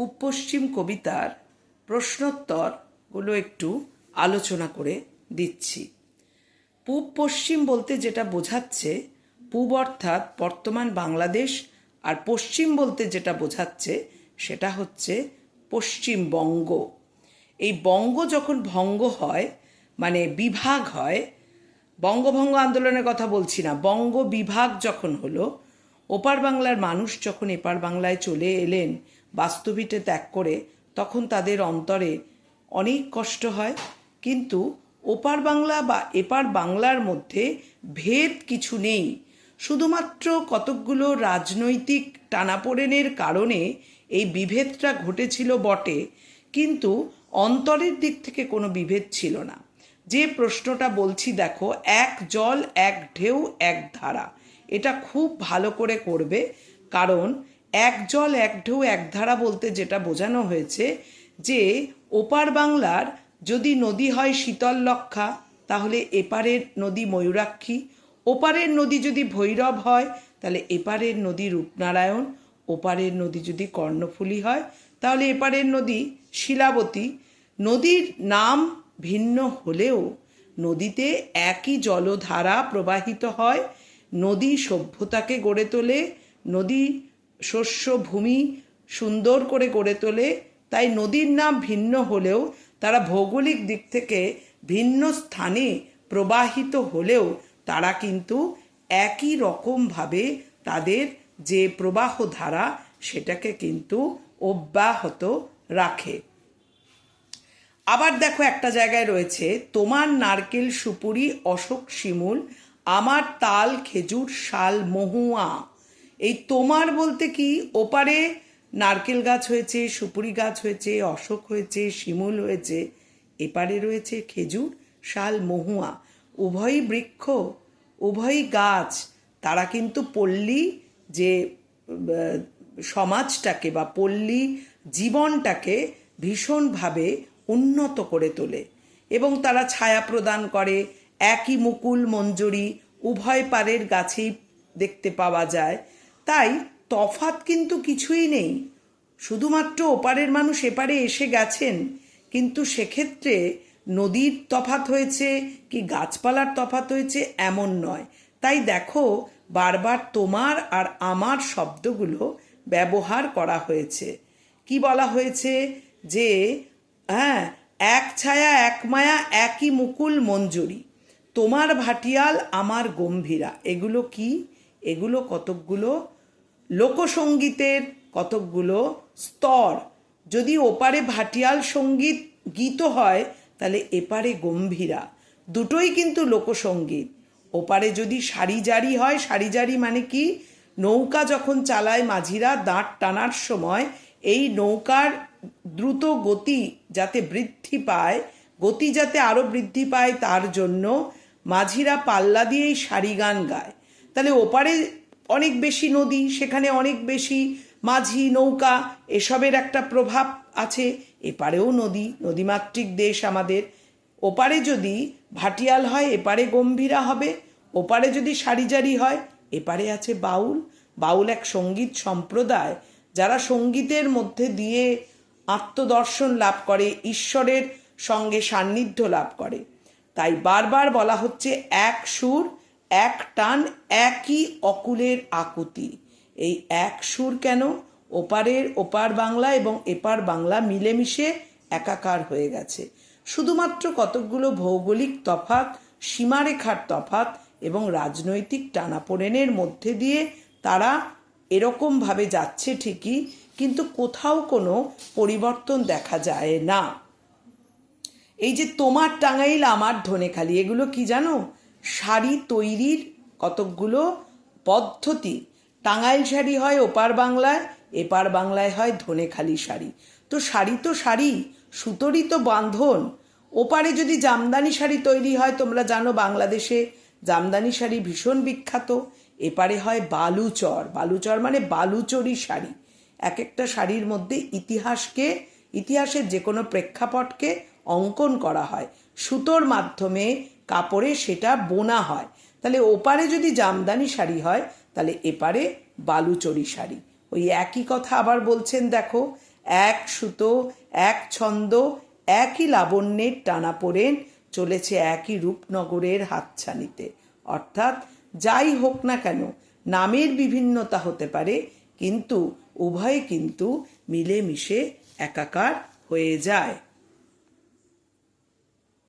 পূব পশ্চিম কবিতার প্রশ্নোত্তরগুলো একটু আলোচনা করে দিচ্ছি। পূব পশ্চিম বলতে যেটা বোঝাচ্ছে, পূব অর্থাৎ বর্তমান বাংলাদেশ, আর পশ্চিম বলতে যেটা বোঝাচ্ছে সেটা হচ্ছে পশ্চিমবঙ্গ এই বঙ্গ যখন ভঙ্গ হয় মানে বিভাগ হয়, বঙ্গভঙ্গ আন্দোলনের কথা বলছি না, বঙ্গ বিভাগ যখন হলো ওপার বাংলার মানুষ যখন এপার বাংলায় চলে এলেন, বাস্তবিতে ত্যাগ করে, তখন তাদের অন্তরে অনেক কষ্ট হয়। কিন্তু ওপার বাংলা বা এপার বাংলার মধ্যে ভেদ কিছু নেই। শুধুমাত্র কতকগুলো রাজনৈতিক টানাপোড়েনের কারণে এই বিভেদটা ঘটেছিল বটে, কিন্তু অন্তরের দিক থেকে কোনো বিভেদ ছিল না। যে প্রশ্নটা বলছি দেখো, এক জল, এক ঢেউ, এক ধারা। এটা খুব ভালো করে করবে। কারণ এক জল, এক ঢেউ, এক ধারা বলতে যেটা বোঝানো হয়েছে যে ওপার বাংলার যদি নদী হয় শীতল লক্ষা, তাহলে এপারের নদী ময়ূরাক্ষী, ওপারের নদী যদি ভৈরব হয়, তাহলে এপারের নদী রূপনারায়ণ, ওপারের নদী যদি কর্ণফুলী হয়, তাহলে এপারের নদী শিলাবতী। নদীর নাম ভিন্ন হলেও নদীতে একই জলধারা প্রবাহিত হয় নদী সভ্যতাকে গড়ে তোলে, নদী শস্য ভূমি সুন্দর করে গড়ে তোলে, তাই নদীর নাম ভিন্ন হলেও, তারা ভৌগোলিক দিক থেকে ভিন্ন স্থানে প্রবাহিত হলেও, তারা কিন্তু একই রকমভাবে তাদের যে প্রবাহ ধারা, সেটাকে কিন্তু অব্যাহত রাখে। আবার দেখো একটা জায়গায় রয়েছে, তোমার নারকেল সুপুরি অশোক শিমুল আমার তাল খেজুর শাল মহুয়া। এই তোমার বলতে কি? ওপারে নারকেল গাছ হয়েছে, সুপুরি গাছ হয়েছে, অশোক হয়েছে, শিমুল হয়েছে, এপারে রয়েছে খেজুর শাল মহুয়া। উভয়ই বৃক্ষ, উভয়ই গাছ। তারা কিন্তু পল্লী যে সমাজটাকে বা পল্লী জীবনটাকে ভীষণভাবে উন্নত করে তোলে। এবং তারা ছায়া প্রদান করে একই মুকুল মঞ্জুরি উভয় পারের গাছেই দেখতে পাওয়া যায়। তাই তফাত কিন্তু কিছুই নেই। শুধুমাত্র ওপারের মানুষ এপারে এসে গেছেন, কিন্তু সেক্ষেত্রে নদীর তফাত হয়েছে কি গাছপালার তফাত হয়েছে এমন নয়। তাই দেখো, বারবার তোমার আর আমার শব্দগুলো ব্যবহার করা হয়েছে। কি বলা হয়েছে? যে হ্যাঁ এক ছায়া, এক মায়া, একই মুকুল মঞ্জুরি। তোমার ভাটিয়াল আমার গম্ভীরা। এগুলো কি? এগুলো কতকগুলো? লোকসঙ্গীতের কতকগুলো স্তর। যদি ওপারে ভাটিয়াল সংগীত গীত হয়, তাহলে এপারে গম্ভীরা। দুটোই কিন্তু লোকসঙ্গীত। ওপারে যদি সারি জারি হয়, সারি জারি মানে কি? নৌকা যখন চালায় মাঝিরা, দাঁত টানার সময়, এই নৌকার দ্রুত গতি যাতে বৃদ্ধি পায়, গতি যাতে আরও বৃদ্ধি পায়, তার জন্য মাঝিরা পাল্লা দিয়েই সারি গান গায়। তাহলে ওপারে অনেক বেশি নদী, সেখানে অনেক বেশি মাঝি, নৌকা, এসবের একটা প্রভাব আছে। এপারেও নদী, নদীমাতৃক দেশ আমাদের। ওপারে যদি ভাটিয়াল হয়, এপারে গম্ভীরা হবে। ওপারে যদি সারিজারি হয়, এপারে আছে বাউল। বাউল এক সংগীত সম্প্রদায়, যারা সঙ্গীতের মধ্যে দিয়ে আত্মদর্শন লাভ করে, ঈশ্বরের সঙ্গে সান্নিধ্য লাভ করে। তাই বারবার বলা হচ্ছে এক সুর, এক টান, একই অকুলের আকুতি। এই এক সুর কেন? ওপারের ওপার বাংলা এবং এপার বাংলা মিলেমিশে একাকার হয়ে গেছে। শুধুমাত্র কতকগুলো ভৌগোলিক তফাত সীমারেখার তফাত এবং রাজনৈতিক টানাপোড়েনের মধ্যে দিয়ে তারা এরকমভাবে যাচ্ছে ঠিকই, কিন্তু কোথাও কোনো পরিবর্তন দেখা যায় না। এই যে তোমার টাঙ্গাইল, আমার ধনেখালি, এগুলো কি জানো? শাড়ি তৈরির কতকগুলো পদ্ধতি। টাঙ্গাইল শাড়ি হয় ওপার বাংলায়, এপার বাংলায় হয় ধনেখালি শাড়ি। তো শাড়ি তো শাড়ি, সুতোরই তো বাঁধন। ওপারে যদি জামদানি শাড়ি তৈরি হয়, তোমরা জানো বাংলাদেশে জামদানি শাড়ি ভীষণ বিখ্যাত। এপারে হয় বালুচর। বালুচর মানে বালুচরি শাড়ি। এক একটা শাড়ির মধ্যে ইতিহাসকে, ইতিহাসের যে কোনো প্রেক্ষাপটকে অঙ্কন করা হয়। সুতোর মাধ্যমে কাপড়ে সেটা বোনা হয়। তাহলে ওপারে যদি জামদানি শাড়ি হয়, তাহলে এপারে বালুচরি শাড়ি। ওই একই কথা আবার বলছেন, দেখো, এক সুতো, এক ছন্দ, একই লাবণ্যের টানাপোড়েন চলেছে একই রূপনগরের হাতছানিতে। অর্থাৎ যাই হোক না কেন, নামের বিভিন্নতা হতে পারে, কিন্তু উভয়ে কিন্তু মিলেমিশে একাকার হয়ে যায়।